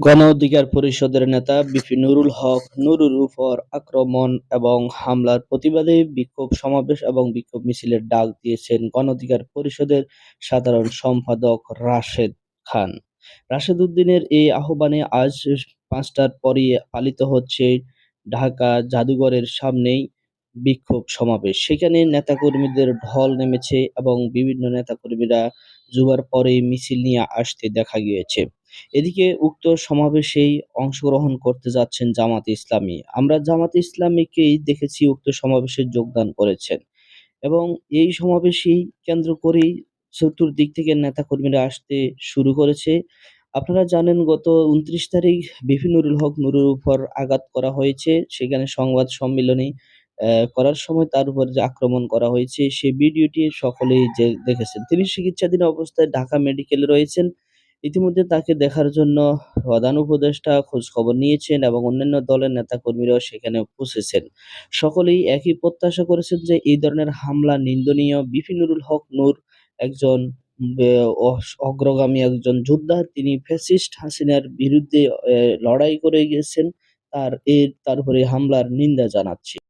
গণ অধিকার পরিষদের নেতা বিপি নুরুল হক নুরুর উপর আক্রমণ এবং হামলার প্রতিবাদে বিক্ষোভ সমাবেশ এবং বিক্ষোভ মিছিলের ডাক দিয়েছেন গণ অধিকার পরিষদের সাধারণ সম্পাদক রাশেদ খান। রাশেদ উদ্দিনের এই আহ্বানে আজ পাঁচটার পরই পালিত হচ্ছে ঢাকা জাদুঘরের সামনেই বিক্ষোভ সমাবেশ। সেখানে নেতাকর্মীদের ঢল নেমেছে এবং বিভিন্ন নেতাকর্মীরা জুমার পরেই মিছিল নিয়ে আসতে দেখা গিয়েছে। এদিকে উক্ত সমাবেশেই অংশগ্রহণ করতে যাচ্ছেন জামাতে ইসলামী। আমরা জামাতে ইসলামীকেই দেখেছি উক্ত সমাবেশে যোগদান করেছেন এবং এই সমাবেশেই কেন্দ্র করেই চতুর্দিক থেকে নেতাকর্মীরা আসতে শুরু করেছে। আপনারা জানেন, গত উনত্রিশ তারিখ বিপি নুরুল হক নুরুর উপর আঘাত করা হয়েছে। সেখানে সংবাদ সম্মেলনে করার সময় তার উপর যে আক্রমণ করা হয়েছে সেই ভিডিওটি সকলেই যে দেখেছেন। তিনি চিকিৎসাধীন অবস্থায় ঢাকা মেডিকেলে রয়েছেন। ইতিমধ্যে তাকে দেখার জন্য প্রধান উপদেষ্টা খোঁজ খবর নিয়েছেন এবং অন্যান্য দলের নেতাকর্মীরাও সেখানে পৌঁছেছেন সকলেই একই প্রত্যাশা করেছেন যে এই ধরনের হামলা নিন্দনীয় বিপি নুরুল হক নূর একজন অগ্রগামী একজন যোদ্ধা। তিনি ফ্যাসিস্ট হাসিনার বিরুদ্ধে লড়াই করে গেছেন। তার এর তারপরে হামলার নিন্দা জানাচ্ছি।